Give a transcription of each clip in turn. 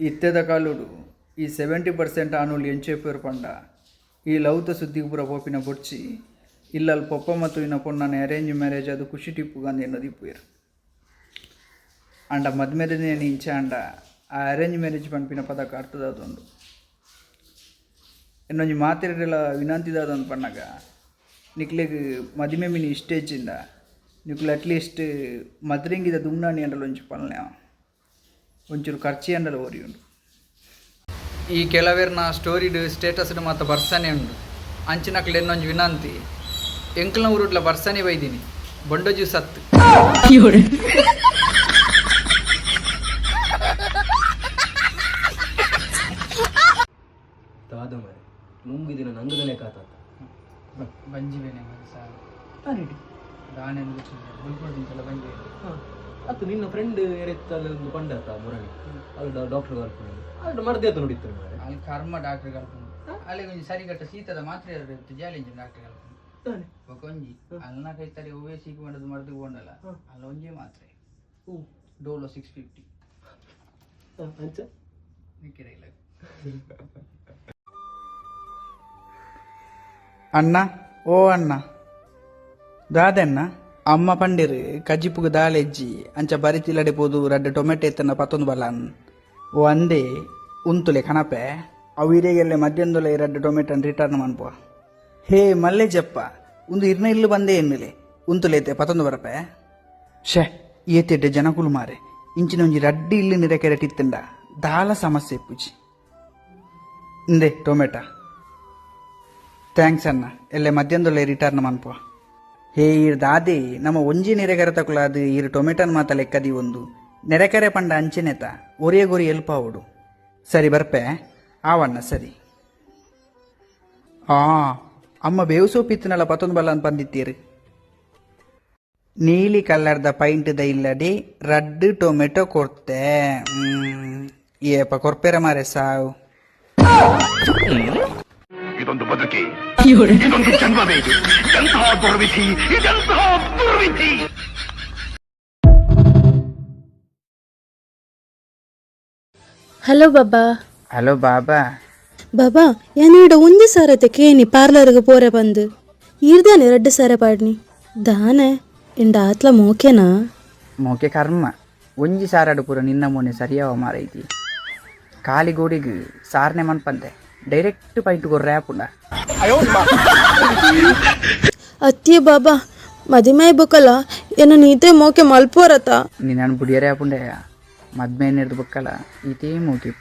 ಇತ್ತೆದ ಕಾಲುಡು ಈ seventy percent ಆನುಲಿ ಎಂಚೇಪೇರು ಪಂಡ ಈ ಲೌತ ಸುದ್ದಿಗೆ ಪೂರ ಪೋಪಿನ ಬೊಡ್ಚಿ ಇಲ್ಲಲ್ ಪೊಪ್ಪ ಮತ್ತು ಇನ್ನ ಪೊಣ್ಣನ ಅರೇಂಜ್ ಮ್ಯಾರೇಜ್ ಅದು ಖುಷಿ ಟಿಪ್ಪು ಗಾಂಧಿ ಎನ್ನೋದು ಇಪ್ಪುಯರು ಅಂಡ ಮದ್ಮೆದನೇ ಇಂಚ ಅಂಡ ಆ ಅರೇಂಜ್ ಮ್ಯಾರೇಜ್ ಪಂಪಿನ ಪದಕ ಅರ್ಥದ ಅದೊಂದು ಇನ್ನೊಂದು ಮಾತಿರಲ್ಲ ವಿನಂತಿದಾದೊಂದು ಪಣ್ಣಗ ನಿಕ್ಲೆಗ್ ಮದುವೆ ಮಿನಿ ಸ್ಟೇಜಿಂದ ನಿಕ್ಲು ಅಟ್ಲೀಸ್ಟ್ ಮದ್ರಿಂಗಿದ ದುಮ್ನಾಣಿ ಅಂಡಲ ಒಂಚು ಪಲ್ನೆ ಒಂಚೂರು ಖರ್ಚು ಅಂಡಲ ಓರಿ ಉಂಡು ಈ ಕೆಲವೆರ್ನ ಸ್ಟೋರಿಡ್ ಸ್ಟೇಟಸ್ಡ್ ಮಾತ್ರ ಬರ್ಸನೆ ಉಂಡು ಅಂಚಿನಕ್ಲು ಎನ್ನೊಂಜು ವಿನಂತಿ. ಎಂಕ್ಲ ಊರುಟ್ಲ ಬರ್ಸನೆ ಬೈದಿನಿ. ಬೊಂಡಜು ಸತ್ತು. ತಾದ ಮರೆ ಮುಂಗಿದಿನ ನಂಗದನೆ ಕಾತಾತ. ಬಂಜಿವೇನೆ ದಾನೆ ಬುಲ್ಪುಡಿಂಚಲ ಬಂಜಿವೇನೆ ಅತ್ತು ನಿನ್ನ ಫ್ರೆಂಡ್ ಏರಿತ್ತಲ್ಲಿ ಒಂದು ಪಂಡತ ಮುರಣಿ ಅಲ್ಲಿ ಡಾಕ್ಟರ್ ಕರ್ಕೊಂಡು ಮರದೇ ಅಂತ ನೋಡಿತ್ತು ಮಾರೆ ಅಲ್ಲಿ ಕರ್ಮ ಡಾಕ್ಟರ್ ಕಲ್ಪನೆ ಅಲ್ಲಿ ಒಂಜಿ ಸರಿಗಟ್ಟ ಸೀತದ ಮಾತ್ರೆ ಇರುತ್ತೆ ಜಾಲಿಂಜಿ ಡಾಕ್ಟರ್ ಕಲ್ಪನೆ ತಾನೆ? ఒక ಕೈ ಅಲ್ನ ಕೈತರಿ ಒವ್ವೇ ಸೀಕು ಮಾಡೋದು ಮರ್ದು ಕೊಂಡಲ್ಲ ಅಲ್ಲ ಒಂಜಿ ಮಾತ್ರೆ. ಹ್ಞೂ. ಡೋಲೋ ಸಿಕ್ಸ್ ಫಿಫ್ಟಿ ಅಂಚ? ನಿಕ್ಕಿರ ಇಲ್ಲ. ಅಣ್ಣ ಓ ಅಣ್ಣ. ದಾದಣ್ಣ. ಅಮ್ಮ ಪಂಡಿರ್ ಕಜ್ಜಿಪುಗ ದಾಳೆಜ್ಜಿ, ಅಂಚ ಬರಿತಿಲಡೆ ಪೋದು ರಡ್ಡ ಟೊಮೆಟೊ ಎತ್ತನ ಪತ್ತೊಂದು ಬಲಾನ್. ಅಂದೆ ಉಂತುಲೆ ಕಣಪೆ ಅವಿರೆಗೆಲ್ಲೆ ಮಧ್ಯಾಹ್ನದೊಲೆ ರಡ್ಡ ಟೊಮೆಟೊನ್ ರಿಟರ್ನ್ ಮನ್ಪುವ ಹೇ ಮಲ್ಲೆ ಜಪ್ಪ ಒಂದು ಇರ್ನ ಇಲ್ಲು ಬಂದೆ ಎನ್ನುಲೆ ಉಂತುಲೇತೆ ಪತ್ತೊಂದು ಬರಪೆ. ಶೇ ಏತೆಡ್ಡೆ ಜನಕುಲು ಮಾರೆ, ಇಂಚಿನ ಒಂಜಿ ರಡ್ಡಿ ಇಲ್ಲಿ ನಿರಕೆರಟಿತ್ತಂಡ ದಾಲ ಸಮಸ್ಯೆ ಪೂಜಿ ಇಂದೆ ಟೊಮೆಟೊ. ಥ್ಯಾಂಕ್ಸ್ ಅಣ್ಣ, ಎಲ್ಲೆ ಮಧ್ಯಾಹ್ನದೊಳ್ಳೆ ರಿಟರ್ನ್ ಮನ್ಪುವ ಹೇ ಈ ದಾದೆ ನಮ್ಮ ಒಂಜಿ ನೆರೆಕರೆ ತಕುಲ ಈ ಟೊಮೆಟೊನ್ ಮಾತ ಲೆಕ್ಕದಿ ಒಂದು. ನೆರೆಕರೆ ಪಂಡ ಅಂಚೆನೆತ ಗೊರಿ ಎಲ್ಪ ಅವಡು ಸರಿ ಬರ್ಪೆ, ಆವಣ್ಣ, ಸರಿ. ಆ, ಅಮ್ಮ ಬೇವು ಪಿತ್ತನಲ್ಲ ಪತ್ತೊಂದು ಬಲ್ಲ ಅಂತ ಬಂದಿತ್ತೀರಿ. ನೀಲಿ ಕಲ್ಲರ್ದ ಪೈಂಟ್ದ ಇಲ್ಲಡಿ ರಡ್ ಟೊಮೆಟೊ ಕೊರ್ತೆ ಏಪ ಕೊರ್ಪೆರ ಮಾರೆ ಸಾವು. ಇದೊಂದು ಬದುಕಿ ಇದೊಂದು ಜನ್ಮವೇ ಇದು ಎಂತಹ ದುರ್ವಿಧಿ ಇದೆಂತಹ ದುರ್ವಿಧಿ ಹಲೋ ಬಾಬಾ ಹಲೋ ಬಾಬಾ ಬಾಬಾ ಯಾನೀಡ ಒಂಜಿ ಸಾರತೆ ಕೇನಿ ಪಾರ್ಲರ್ಗೆ ಪೋರೆ ಬಂದು ಇರ್ದಾನೆ ರಡ್ಡು ಸಾರ ಪಾಡ್ನಿ ದಾನೆ ಇಂಡ ಆತ್ಲ ಮೋಕೆನಾ ಮೋಕೆ ಕರ್ಮ ಒಂಜಿ ಸಾರಾಡು ಪೂರ ನಿನ್ನ ಮೊನ್ನೆ ಸರಿಯಾವ ಮಾರೈತಿ ಕಾಲಿಗೋಡಿಗೆ ಸಾರ್ನೆ ಮನ್ಪಂದೆ ಡೈರೆಕ್ಟ್ ಪೈಂಟ್ ಕೊರ್ರೆ ಬಾಬಾ ಅತ್ತಿಯ ಬಾಬಾ ಮದಿಮೈ ಬೊಕ್ಕಲ್ಲ ಏನ ನೀತೆ ಮೋಕೆ ಮಲ್ಪೋರತ ನೀನು ಬುಡಿಯರೇ ಆಪುಂಡೆ ಮದ್ಮೆ ನಿರ್ದು ಬುಕ್ಕಲ್ಲ ಈತೇ ಮೋಕೆ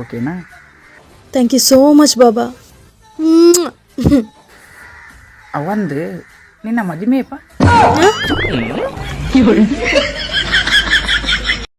ಓಕೆನಾ? ಥ್ಯಾಂಕ್ ಯು ಸೋ ಮಚ್ ಬಾಬಾ. ಅವಂದು ನಿನ್ನ ಮದುಮೆಯಪ್ಪ